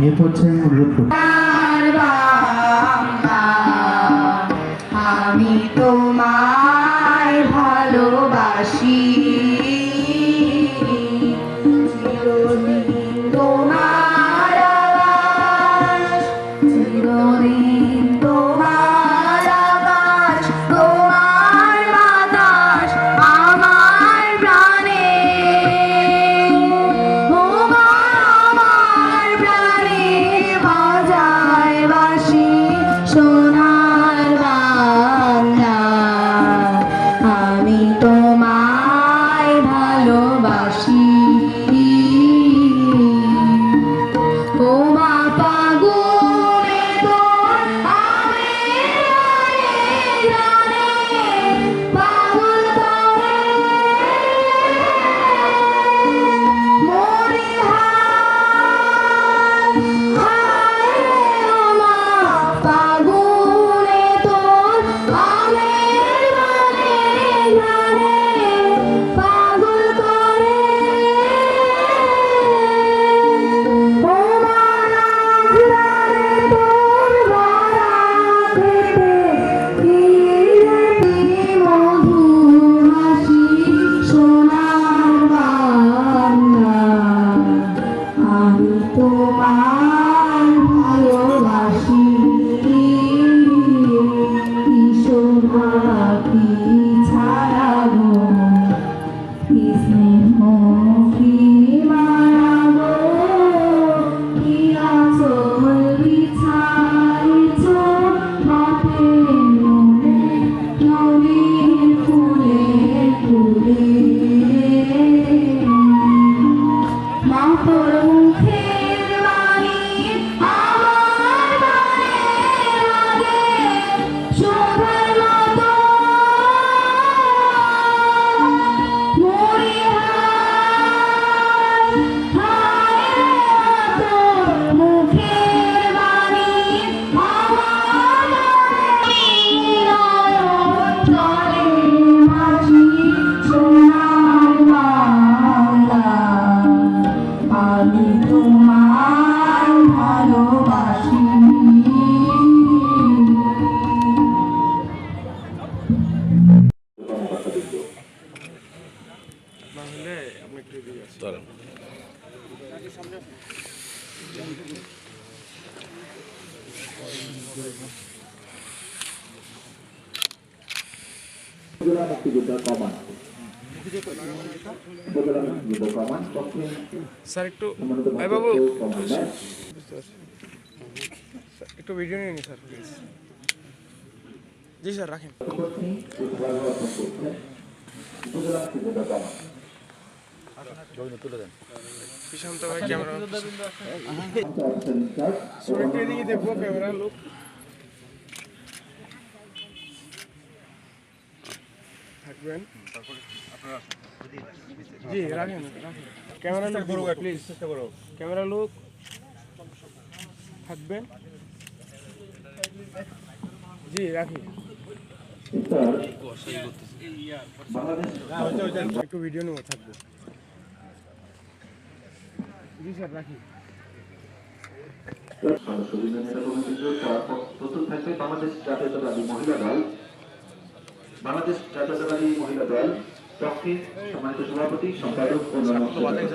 বিয়ে করছেন অনুরোধ করছি। আমি তোমার ভালোবাসি। স্যার একটু বাবু একটু ভিডিও নিয়ে স্যার প্লিজ জি স্যার রাখেন। পিছন ভাই ক্যামেরা দেখব ক্যামেরা লোক। রাখবেন জি রাখেন ক্যামেরা লোক বড় প্লিজ চেষ্টা করো। ক্যামেরা লোক থাকবেন জি রাখি। একটু ভিডিও নেব থাকবে। জি স্যার রাখি। সংসদীয় নেতা চতুর্থ থাকবে বাংলাদেশ জাতীয়তাবাদী মহিলা দল। বাংলাদেশ জাতীয়তাবাদী মহিলা দল পক্ষে সম্মানিত সভাপতি সম্পাদক ও সম্মানিত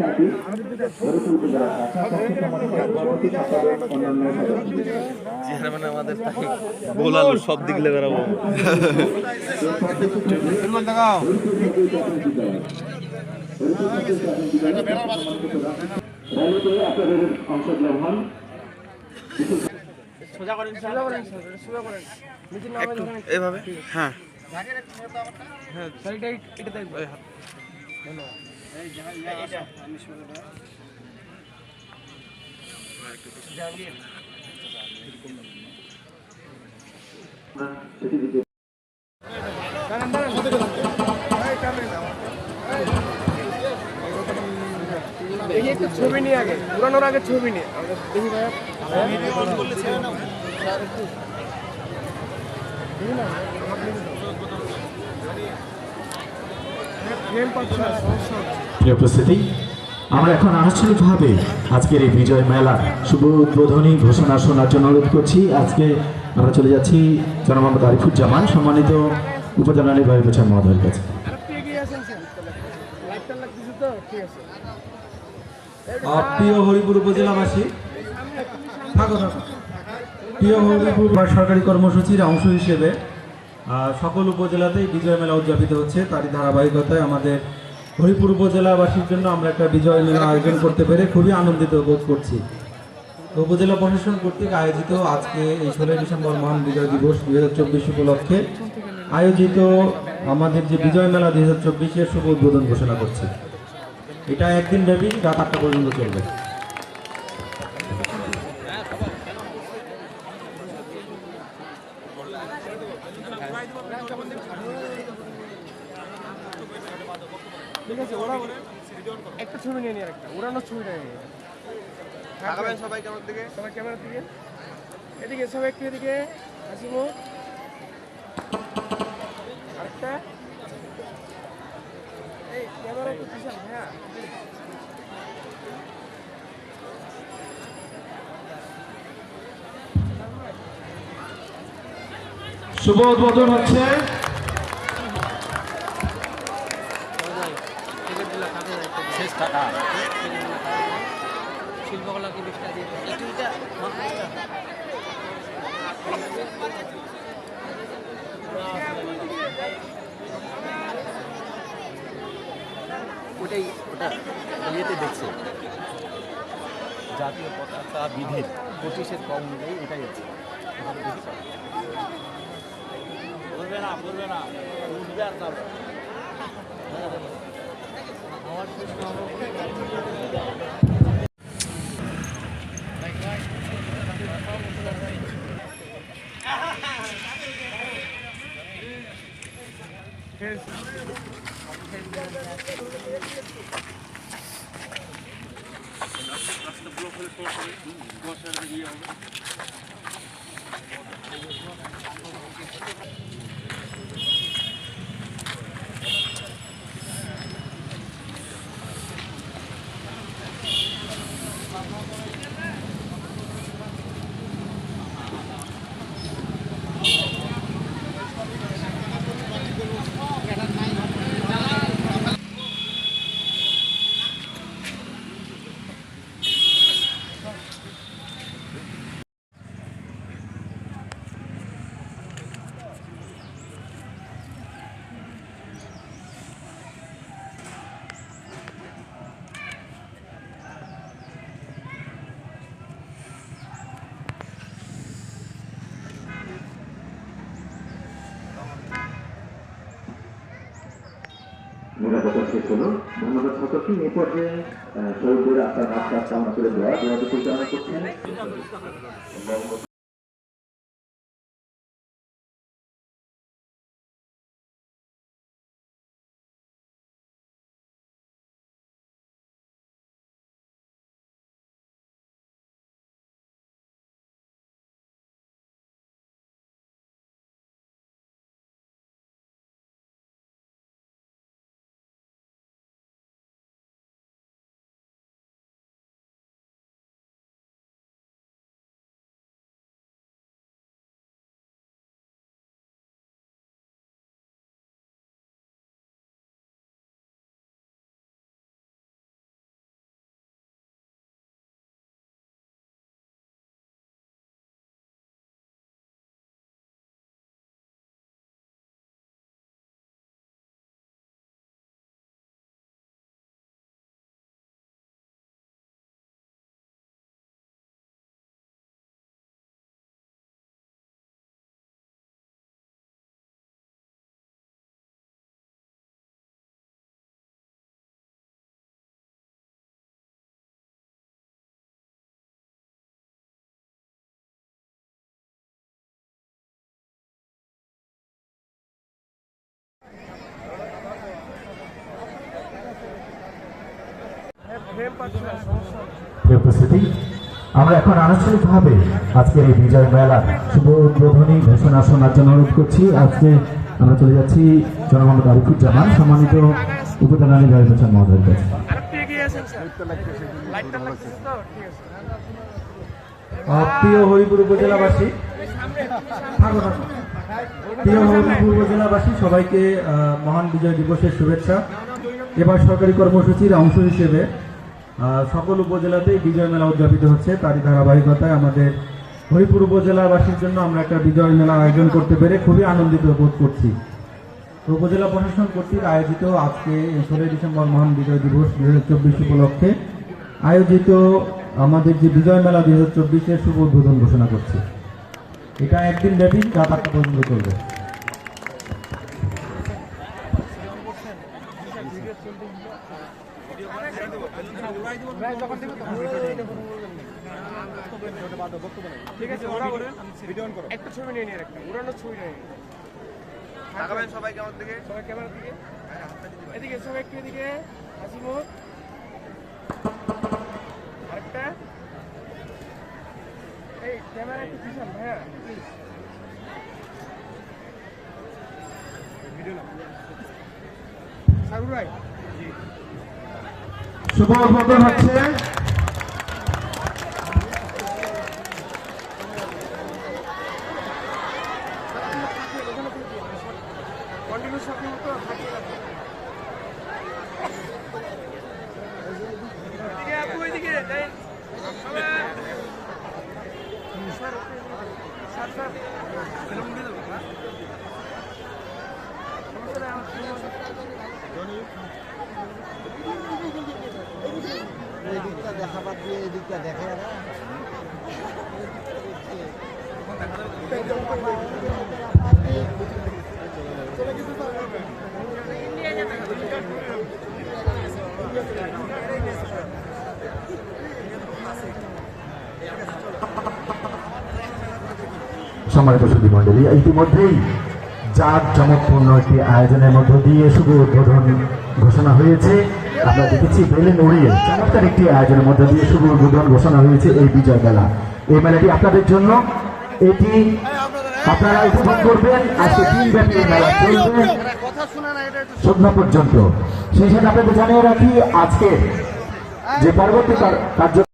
চাকরি মানে আমাদের গোলালু সব দিকলে বেড়াবো র্যালিতে অংশগ্রহণ সোজা করেন সোজা করেন সোজা করেন নিচে এভাবে হ্যাঁ। হ্যাঁ এটা দেখব। ধন্যবাদ দেখি একটু ছবি নিয়ে আগে পুরানোর আগে ছবি নিয়ে। দেখি ভাইয়া ফ্রেম পাচ্ছি না সমস্যা হচ্ছে প্রিয় উপস্থিতি, আমরা এখন আনুষ্ঠানিকভাবে আজকের এই বিজয় মেলার শুভ উদ্বোধনী ঘোষণা শোনার জন্য অনুরোধ করছি। আজকে আমরা চলে যাচ্ছি জনাব মোহাম্মদ আরিফুজ্জামান সম্মানিত উপজেলা নির্বাহী প্রচার মহোদয়ের কাছে। প্রিয় হরিপুর উপজেলাবাসী প্রিয় হরিপুর সরকারি কর্মসূচির অংশ হিসেবে সকল উপজেলাতেই বিজয় মেলা উদযাপিত হচ্ছে। তারই ধারাবাহিকতায় আমাদের হরিপুর উপজেলাবাসীর জন্য আমরা একটা বিজয় মেলা আয়োজন করতে পেরে খুবই আনন্দিত বোধ করছি। উপজেলা প্রশাসন কর্তৃক আয়োজিত আজকে এই ষোলোই ডিসেম্বর মহান বিজয় দিবস দুই হাজার চব্বিশ উপলক্ষে আয়োজিত আমাদের যে বিজয় মেলা দুই হাজার চব্বিশের শুভ উদ্বোধন ঘোষণা করছে। এটা একদিন ব্যাপী রাত আটটা পর্যন্ত চলবে ঠিক আছে ওরা একটা ছবি নিয়ে নিয়ে একটা উড়ানোর ছবিটা নিয়ে তাকাবেন সবাই কেমন দিকে। সবাই ক্যামেরার দিকে। এদিকে সবাই একটু এদিকে আসিব। আরেকটা। এই ক্যামেরা একটু পিছন হ্যাঁ। শুভ উদ্বোধন হচ্ছে। ওটাই ওটা ইয়েতে দেখছে। জাতীয় পতাকা বিধির পঁচিশের কম অনুযায়ী এটাই আছে বলবে না বলবে না। উঠবে আর যাবে আমার শেষ হলো। ধন্যবাদ সকলকে এই পর্যায়ে আহ, আপনার রাস্তা কামনা করে দেওয়া। দোয়াটি পরিচালনা করছেন। আমরা এখন আনুষ্ঠানিকভাবে আজকের এই বিজয় মেলার শুভ উদ্বোধনী ঘোষণা শোনার জন্য অনুরোধ করছি। আজকে আমরা চলে যাচ্ছি জনমন্ড আরিফুজ্জামান সম্মানিত উপজেলা আহ, প্রিয় হরিপুর উপজেলাবাসী। প্রিয় হরিপুর উপজেলাবাসী সবাইকে মহান বিজয় দিবসের শুভেচ্ছা। এবার সরকারি কর্মসূচির অংশ হিসেবে সকল উপজেলাতেই বিজয় মেলা উদযাপিত হচ্ছে। তারই ধারাবাহিকতায় আমাদের হরিপুর উপজেলাবাসীর জন্য আমরা একটা বিজয় মেলা আয়োজন করতে পেরে খুবই আনন্দিত বোধ করছি। উপজেলা প্রশাসন কর্তৃক আয়োজিত আজকে ষোলোই ডিসেম্বর মহান বিজয় দিবস দুই হাজার চব্বিশ উপলক্ষে আয়োজিত আমাদের যে বিজয় মেলা দুই হাজার চব্বিশের শুভ উদ্বোধন ঘোষণা করছে। এটা একদিন ব্যাপী রাত আটটা পর্যন্ত চলবে ঠিক আছে ওরা ওরা ভিডিও অন করো একটা ছবি নিয়ে নিয়ে একটা উড়ানোর ছবি নিয়ে। তাকাবেন সবাই কেমন দিকে? সবাই ক্যামেরার দিকে। এদিকে সবাই একটু এদিকে। হাসি মুখ আরেকটা। এই ক্যামেরা একটু পিছন ভাইয়া। প্লিজ ভিডিও না শুভ উদ্বোধন হচ্ছে কন্টিনিউ শপিং এদিকটা দেখাবার দিয়ে এদিকটা দেখে সম্মানিত মন্ডলী ইতিমধ্যেই জাক চমকপূর্ণ একটি আয়োজনের মধ্য দিয়ে শুভ উদ্বোধন ঘোষণা হয়েছে। আমরা দেখেছি বেলেন উড়িয়ে চমৎকার একটি আয়োজনের মধ্যে দিয়ে শুভ উদ্বোধন ঘোষণা হয়েছে এই বিজয় মেলা। এই মেলাটি আপনাদের জন্য এটি আপনারা উপভোগ করবেন। আজকে তিন ব্যাপী মেলা চলবে। সন্ধ্যা পর্যন্ত। সেই সাথে আপনাদের জানিয়ে রাখি আজকে যে পরবর্তী কার- কার্য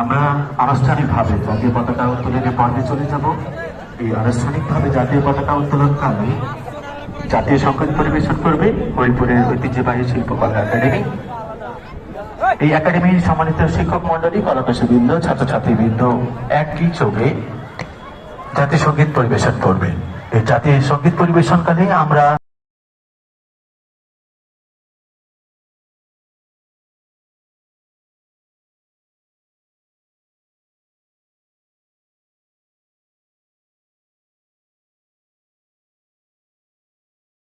আমরা আনুষ্ঠানিকভাবে জাতীয় পতাকা উত্তোলনের পর্বে চলে যাব। এই আনুষ্ঠানিকভাবে জাতীয় পতাকা উত্তোলনকালে জাতীয় সংগীত পরিবেশন করবে হরিপুরের ঐতিহ্যবাহী শিল্পকলা একাডেমি। এই একাডেমির সম্মানিত শিক্ষক মন্ডলী কলাকশবৃন্দ ছাত্রছাত্রীবৃন্দ একই চোখে জাতীয় সংগীত পরিবেশন করবে। এই জাতীয় সংগীত পরিবেশনকালে আমরা